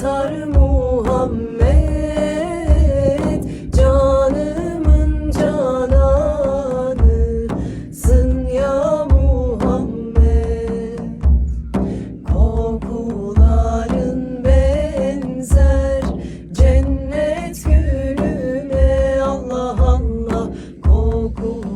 Muhtar Muhammed Canımın cananı, cananısın ya Muhammed. Kokuların benzer Cennet gülüme Allah Allah Kokuların